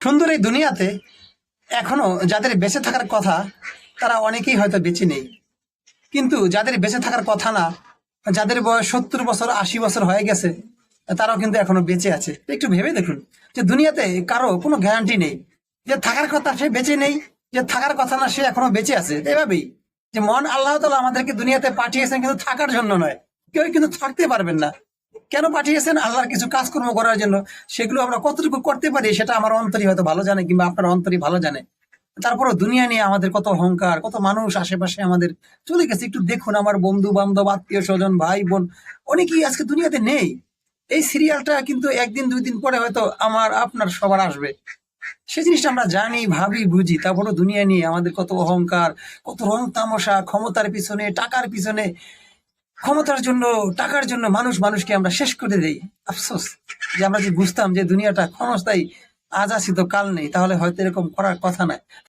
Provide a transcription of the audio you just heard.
সুন্দর এই দুনিয়াতে এখনও যাদের বেঁচে থাকার কথা, তারা অনেকেই হয়তো বেঁচে নেই। কিন্তু যাদের বেঁচে থাকার কথা না, যাদের বয়স সত্তর বছর, আশি বছর হয়ে গেছে, তারাও কিন্তু এখনও বেঁচে আছে। একটু ভেবে দেখুন যে দুনিয়াতে কারও কোনো গ্যারান্টি নেই। যে থাকার কথা সে বেঁচে নেই, যে থাকার কথা না সে এখনও বেঁচে আছে। এভাবেই যে মন আল্লাহ তালা আমাদেরকে দুনিয়াতে পাঠিয়েছেন কিন্তু থাকার জন্য নয়। কেউ কিন্তু থাকতে পারবেন না। কেন পাঠিয়েছেন? আল্লাহর কিছু কাজকর্ম করার জন্য। সেগুলো আমরা কতটুকু করতে পারি সেটা আমার অন্তরই হয়তো ভালো জানে কিংবা আপনার অন্তরই ভালো জানে। তারপরে দুনিয়া নিয়ে আমাদের কত অহংকার, কত মানুষ আশেপাশে আমাদের চলে গেছে। একটু দেখুন আমার বন্ধু বান্ধব আত্মীয় স্বজন ভাই বোন অনেকেই আজকে দুনিয়াতে নেই। এই সিরিয়ালটা কিন্তু একদিন, দুই দিন পরে হয়তো আমার, আপনার সবার আসবে। সেই জিনিসটা আমরা জানি, ভাবি, বুঝি। তারপরে দুনিয়া নিয়ে আমাদের কত অহংকার, কত রং তামাশা ক্ষমতার পিছনে, টাকার পিছনে ক্ষমতার জন্য, টাকার জন্য মানুষ মানুষকে আমরা শেষ করে দেই। আফসোস। যে আমরা যে বুঝতাম যে দুনিয়াটা ক্ষমতায় আজ আছি তো কাল নেই, তাহলে হয়তো এরকম করার কথা নয়